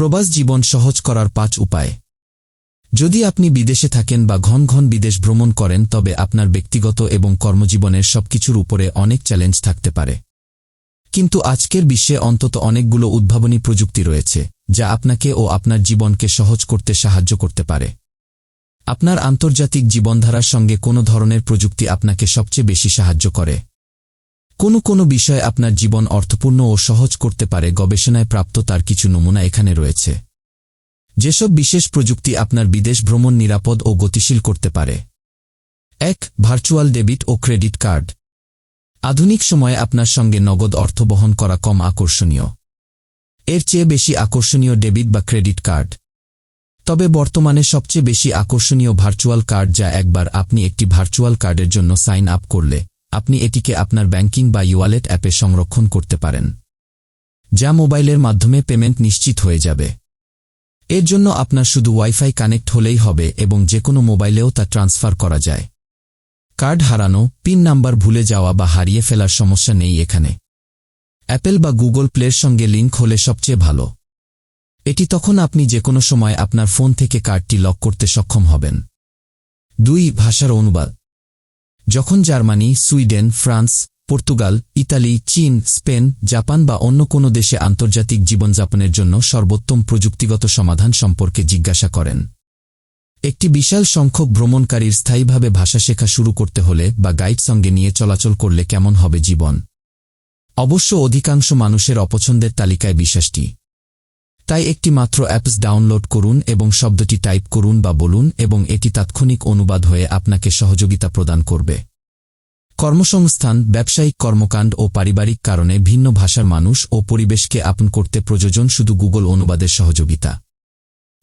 প্রবাস জীবন সহজ করার পাঁচ উপায়। যদি আপনি বিদেশে থাকেন বা ঘন ঘন বিদেশ ভ্রমণ করেন, তবে আপনার ব্যক্তিগত এবং কর্মজীবনের সবকিছুর উপরে অনেক চ্যালেঞ্জ থাকতে পারে। কিন্তু আজকের বিশ্বে অন্তত অনেকগুলো উদ্ভাবনী প্রযুক্তি রয়েছে, যা আপনাকে ও আপনার জীবনকে সহজ করতে সাহায্য করতে পারে। আপনার আন্তর্জাতিক জীবনধারার সঙ্গে কোনো ধরনের প্রযুক্তি আপনাকে সবচেয়ে বেশি সাহায্য করে। কোনো কোনো বিষয় আপনার জীবন অর্থপূর্ণ ও সহজ করতে পারে, গবেষণায় প্রাপ্ত তার কিছু নমুনা এখানে রয়েছে। যেসব বিশেষ প্রযুক্তি আপনার বিদেশ ভ্রমণ নিরাপদ ও গতিশীল করতে পারে। এক, ভার্চুয়াল ডেবিট ও ক্রেডিট কার্ড। আধুনিক সময়ে আপনার সঙ্গে নগদ অর্থ বহন করা কম আকর্ষণীয়। এর চেয়ে বেশি আকর্ষণীয় ডেবিট বা ক্রেডিট কার্ড। তবে বর্তমানে সবচেয়ে বেশি আকর্ষণীয় ভার্চুয়াল কার্ড যা একবার আপনি একটি ভার্চুয়াল কার্ডের জন্য সাইন আপ করলে আপনি এটিকে আপনার ব্যাংকিং বা ইওয়ালেট অ্যাপে সংরক্ষণ করতে পারেন, যা মোবাইলের মাধ্যমে পেমেন্ট নিশ্চিত হয়ে যাবে। এর জন্য আপনার শুধু ওয়াইফাই কানেক্ট হলেই হবে এবং যে কোনো মোবাইলেও তা ট্রান্সফার করা যায়। কার্ড হারানো, পিন নাম্বার ভুলে যাওয়া বা হারিয়ে ফেলার সমস্যা নেই এখানে। অ্যাপেল বা গুগল প্লের সঙ্গে লিঙ্ক হলে সবচেয়ে ভালো। এটি তখন আপনি যে কোনো সময় আপনার ফোন থেকে কার্ডটি লক করতে সক্ষম হবেন। দুই, ভাষার অনুবাদ। যখন Germany, Sweden, France, Portugal, Italy, চীন, স্পেন, জাপান বা অন্য কোনো দেশে আন্তর্জাতিক জীবনযাপনের জন্য সর্বোত্তম প্রযুক্তিগত সমাধান সম্পর্কে জিজ্ঞাসা করেন। একটি বিশাল সংখ্যক ভ্রমণকারীর স্থায়ীভাবে ভাষা শেখা শুরু করতে হলে বা গাইড সঙ্গে নিয়ে চলাচল করলে কেমন হবে জীবন? অবশ্য অধিকাংশ মানুষের অপছন্দের তালিকায় বিশ্বাসটি তাই একটি মাত্র অ্যাপস ডাউনলোড করুন এবং শব্দটি টাইপ করুন বা বলুন এবং এটি তাৎক্ষণিক অনুবাদ হয়ে আপনাকে সহযোগিতা প্রদান করবে। কর্মসংস্থান, ব্যবসায়িক কর্মকাণ্ড ও পারিবারিক কারণে ভিন্ন ভাষার মানুষ ও পরিবেশকে আপন করতে প্রয়োজন শুধু গুগল অনুবাদের সহযোগিতা।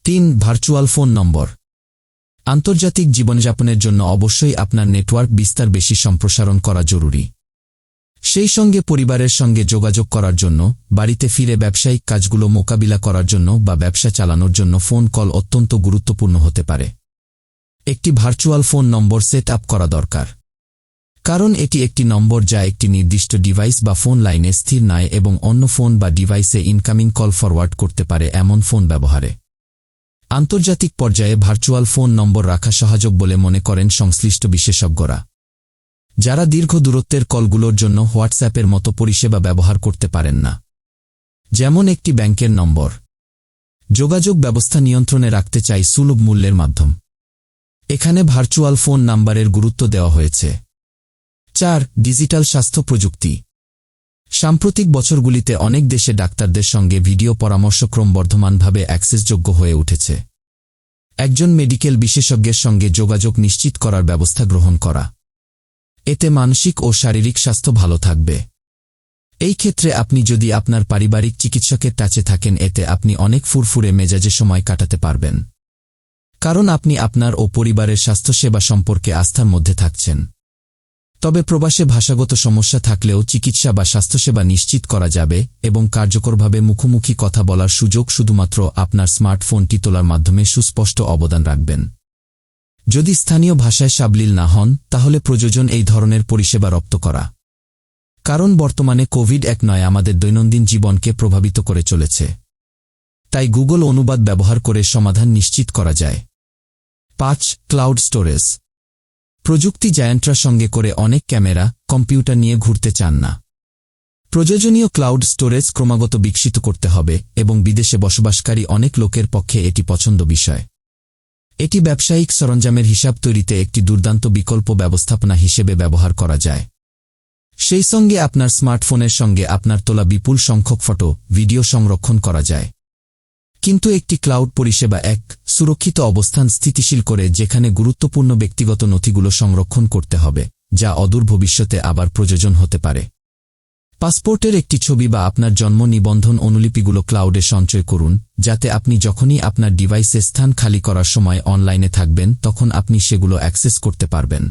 তিন, ভার্চুয়াল ফোন নম্বর। আন্তর্জাতিক জীবনযাপনের জন্য অবশ্যই আপনার নেটওয়ার্ক বিস্তার বেশি সম্প্রসারণ করা জরুরি। সেই সঙ্গে পরিবারের সঙ্গে যোগাযোগ করার জন্য, বাড়িতে ফিরে ব্যবসায়িক কাজগুলো মোকাবিলা করার জন্য বা ব্যবসা চালানোর জন্য ফোন কল অত্যন্ত গুরুত্বপূর্ণ হতে পারে। একটি ভার্চুয়াল ফোন নম্বর সেট আপ করা দরকার। কারণ এটি একটি নম্বর যা একটি নির্দিষ্ট ডিভাইস বা ফোন লাইনে স্থির নয় এবং অন্য ফোন বা ডিভাইসে ইনকামিং কল ফরওয়ার্ড করতে পারে এমন ফোন ব্যবহারে। আন্তর্জাতিক পর্যায়ে ভার্চুয়াল ফোন নম্বর রাখা সহায়ক বলে মনে করেন সংশ্লিষ্ট বিশেষজ্ঞরা। যারা দীর্ঘ দূরত্বের কলগুলোর জন্য হোয়াটসঅ্যাপের মতো পরিষেবা ব্যবহার করতে পারেন না। যেমন একটি ব্যাংকের নম্বর। যোগাযোগ ব্যবস্থা নিয়ন্ত্রণে রাখতে চাই সুলভ মূল্যের মাধ্যম। এখানে ভার্চুয়াল ফোন নাম্বারের গুরুত্ব দেওয়া হয়েছে। চার, ডিজিটাল স্বাস্থ্য প্রযুক্তি। সাম্প্রতিক বছরগুলিতে অনেক দেশে ডাক্তারদের সঙ্গে ভিডিও পরামর্শ ক্রমবর্ধমানভাবে অ্যাক্সেসযোগ্য হয়ে উঠেছে। একজন মেডিকেল বিশেষজ্ঞের সঙ্গে যোগাযোগ নিশ্চিত করার ব্যবস্থা গ্রহণ করা। এতে মানসিক ও শারীরিক স্বাস্থ্য ভালো থাকবে। এই ক্ষেত্রে আপনি যদি আপনার পারিবারিক চিকিৎসকের টাচে থাকেন, এতে আপনি অনেক ফুরফুরে মেজাজে সময় কাটাতে পারবেন। কারণ আপনি আপনার ও পরিবারের স্বাস্থ্যসেবা সম্পর্কে আস্থার মধ্যে থাকছেন। তবে প্রবাসে ভাষাগত সমস্যা থাকলেও চিকিৎসা বা স্বাস্থ্যসেবা নিশ্চিত করা যাবে এবং কার্যকরভাবে মুখোমুখি কথা বলার সুযোগ শুধুমাত্র আপনার স্মার্টফোনটি তোলার মাধ্যমে সুস্পষ্ট অবদান রাখবেন। যদি স্থানীয় ভাষায় সাবলীল না হন, তাহলে প্রযোজন এই ধরনের পরিষেবা রপ্ত করা। কারণ বর্তমানে কোভিড এক নয় আমাদের দৈনন্দিন জীবনকে প্রভাবিত করে চলেছে। তাই গুগল অনুবাদ ব্যবহার করে সমাধান নিশ্চিত করা যায়। পাঁচ, ক্লাউড স্টোরেজ। প্রযুক্তি জায়ান্টরা সঙ্গে করে অনেক ক্যামেরা, কম্পিউটার নিয়ে ঘুরতে চান না। প্রয়োজনীয় ক্লাউড স্টোরেজ ক্রমাগত বিকশিত করতে হবে এবং বিদেশে বসবাসকারী অনেক লোকের পক্ষে এটি পছন্দ বিষয়। এটি ব্যবসায়িক সরঞ্জামের হিসাব তৈরিতে একটি দুর্দান্ত বিকল্প ব্যবস্থাপনা হিসেবে ব্যবহার করা যায়। সেই সঙ্গে আপনার স্মার্টফোনের সঙ্গে আপনার তোলা বিপুল সংখ্যক ফটো, ভিডিও সংরক্ষণ করা যায়। কিন্তু একটি ক্লাউড পরিষেবা এক সুরক্ষিত অবস্থান স্থিতিশীল করে যেখানে গুরুত্বপূর্ণ ব্যক্তিগত নথিগুলো সংরক্ষণ করতে হবে, যা অদূর ভবিষ্যতে আবার প্রয়োজন হতে পারে। পাসপোর্টের একটি ছবি বা আপনার জন্ম নিবন্ধন অনুলিপিগুলো ক্লাউডে সঞ্চয় করুন, যাতে আপনি যখনই আপনার ডিভাইসে স্থান খালি করার সময় অনলাইনে থাকবেন, তখন আপনি সেগুলো অ্যাক্সেস করতে পারবেন।